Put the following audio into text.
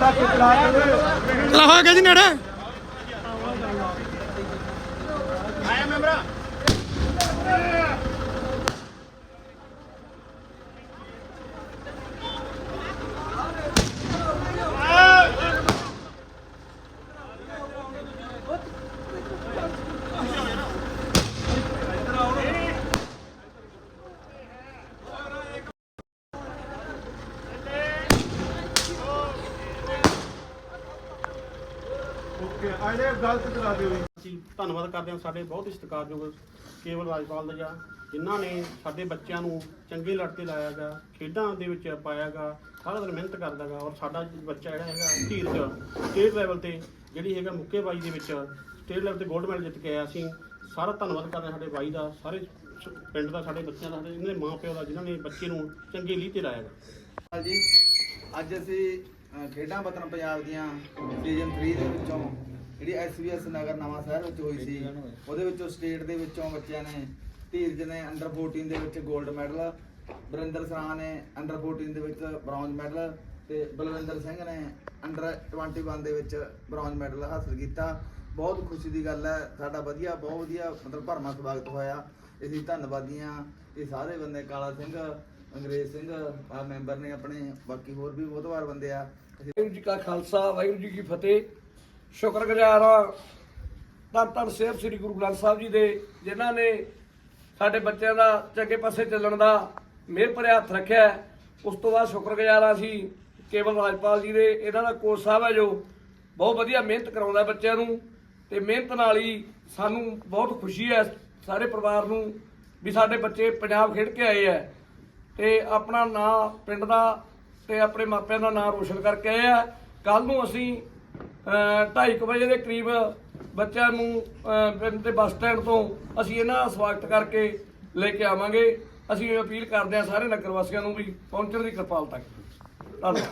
ਚਲਾ ਹੋ ਗਿਆ ਜੀ ਨੇੜੇ? ਗਲਤ ਦਿਓ ਜੀ। ਅਸੀਂ ਧੰਨਵਾਦ ਕਰਦੇ ਹਾਂ ਸਾਡੇ ਬਹੁਤ ਹੀ ਸਤਿਕਾਰਯੋਗ ਕੇਵਲ ਰਾਜਪਾਲ ਦਾ ਜਾਂ ਜਿਨ੍ਹਾਂ ਨੇ ਸਾਡੇ ਬੱਚਿਆਂ ਨੂੰ ਚੰਗੇ ਲੜਤੇ ਲਾਇਆ ਗਾ ਖੇਡਾਂ ਦੇ ਵਿੱਚ ਪਾਇਆ ਗਾ ਸਾਰਾ ਦਿਨ ਮਿਹਨਤ ਕਰਦਾ ਗਾ ਔਰ ਸਾਡਾ ਬੱਚਾ ਜਿਹੜਾ ਹੈਗਾ ਧੀਰਜ ਸਟੇਟ ਲੈਵਲ ਤੇ ਜਿਹੜੀ ਹੈਗਾ ਮੁੱਕੇਬਾਜ਼ੀ ਦੇ ਵਿੱਚ ਸਟੇਟ ਲੈਵਲ ਤੇ 골ਡ ਮੈਡਲ ਜਿੱਤ ਕੇ ਆਇਆ ਅਸੀਂ ਸਾਰਾ ਧੰਨਵਾਦ ਕਰਦੇ ਹਾਂ ਸਾਡੇ ਬਾਈ ਦਾ ਸਾਰੇ ਪਿੰਡ ਦਾ ਸਾਡੇ ਬੱਚਿਆਂ ਦਾ ਸਾਡੇ ਇਹਨਾਂ ਦੇ ਮਾਂ ਪਿਓ ਦਾ ਜਿਨ੍ਹਾਂ ਨੇ ਬੱਚੇ ਨੂੰ ਚੰਗੇ ਲੀਹ ਤੇ ਲਾਇਆ ਗਾ। ਹਾਂ ਜੀ ਅੱਜ ਅਸੀਂ ਖੇਡਾਂ ਵਤਨ ਪੰਜਾਬ ਦੀਆਂ ਸੀਜ਼ਨ 3 ਦੇ ਵਿੱਚੋਂ ਜਿਹੜੀ ਐਸਬੀਐਸ ਨਗਰ ਨਵਾਂ ਸ਼ਹਿਰ ਵਿੱਚ ਹੋਈ ਸੀ, ਉਹਦੇ ਵਿੱਚੋਂ ਸਟੇਟ ਦੇ ਵਿੱਚੋਂ ਬੱਚਿਆਂ ਨੇ ਧੀਰਜ ਨੇ ਅੰਡਰ 14 ਦੇ ਵਿੱਚ 골ਡ ਮੈਡਲ ਬਰਿੰਦਰ ਸਰਾ ਨੇ ਅੰਡਰ 14 ਦੇ ਵਿੱਚ ਬ੍ਰੌਂਜ਼ ਮੈਡਲ ਤੇ ਬਲਵਿੰਦਰ ਸਿੰਘ ਨੇ ਅੰਡਰ 21 ਦੇ ਵਿੱਚ ਬ੍ਰੌਂਜ਼ ਮੈਡਲ ਹਾਸਲ ਕੀਤਾ। ਬਹੁਤ ਖੁਸ਼ੀ ਦੀ ਗੱਲ ਹੈ, ਸਾਡਾ ਵਧੀਆ, ਬਹੁਤ ਵਧੀਆ ਮਤਲਬ ਭਰਮਾ ਸਵਾਗਤ ਹੋਇਆ। ਅਸੀਂ ਧੰਨਵਾਦੀ ਹਾਂ। ਇਹ ਸਾਰੇ ਬੰਦੇ ਕਾਲਾ ਸਿੰਘ ਅੰਗਰੇਜ਼ ਸਿੰਘ ਆ ਮੈਂਬਰ ਨੇ ਆਪਣੇ, ਬਾਕੀ ਹੋਰ ਵੀ ਬਹੁਤ ਵਾਰ ਬੰਦੇ ਆ। ਵਾਹਿਗੁਰੂ ਜੀ ਕਾ ਖਾਲਸਾ, ਵਾਹਿਗੁਰੂ ਜੀ ਕੀ ਫਤਿਹ। ਸ਼ੁਕਰਗੁਜ਼ਾਰ ਹਾਂ ਧੰਨ ਧੰਨ ਸਾਹਿਬ ਸ੍ਰੀ ਗੁਰੂ ਗ੍ਰੰਥ ਸਾਹਿਬ ਜੀ ਦੇ, ਜਿਨ੍ਹਾਂ ਨੇ ਸਾਡੇ ਬੱਚਿਆਂ ਦਾ ਚੰਗੇ ਪਾਸੇ ਚੱਲਣ ਦਾ ਮਿਹਰ ਭਰਿਆ ਹੱਥ ਰੱਖਿਆ ਉਸ ਤੋਂ ਬਾਅਦ ਸ਼ੁਕਰਗੁਜ਼ਾਰ ਹਾਂ ਅਸੀਂ ਕੇਵਲ ਰਾਜਪਾਲ ਜੀ ਦੇ, ਇਹਨਾਂ ਦਾ ਕੋਚ ਸਾਹਿਬ ਹੈ ਜੋ ਬਹੁਤ ਵਧੀਆ ਮਿਹਨਤ ਕਰਾਉਂਦਾ ਬੱਚਿਆਂ ਨੂੰ ਤੇ ਮਿਹਨਤ ਨਾਲ ਹੀ ਸਾਨੂੰ ਬਹੁਤ ਖੁਸ਼ੀ ਹੈ, ਸਾਰੇ ਪਰਿਵਾਰ ਨੂੰ ਵੀ ਸਾਡੇ ਬੱਚੇ ਪੰਜਾਬ ਖੇਡ ਕੇ ਆਏ ਹੈ। ਤੇ ਆਪਣਾ ਨਾਂ ਪਿੰਡ ਦਾ ਤੇ ਆਪਣੇ ਮਾਪਿਆਂ ਦਾ ਨਾਂ ਰੋਸ਼ਨ ਕਰਕੇ ਆਏ ਆ। ਕੱਲ ਨੂੰ ਅਸੀਂ 2:30 ਵਜੇ ਦੇ ਕਰੀਬ ਬੱਚਿਆਂ ਨੂੰ ਪਿੰਡ ਦੇ ਬੱਸ ਸਟੈਂਡ ਤੋਂ ਅਸੀਂ ਇਹਨਾਂ ਦਾ ਸਵਾਗਤ ਕਰਕੇ ਲੈ ਕੇ ਆਵਾਂਗੇ। ਅਸੀਂ ਅਪੀਲ ਕਰਦੇ ਹਾਂ ਸਾਰੇ ਨਗਰ ਵਾਸੀਆਂ ਨੂੰ ਵੀ ਪਹੁੰਚਣ ਦੀ ਕਿਰਪਾਲਤਾ ਕਰੋ। ਧੰਨਵਾਦ।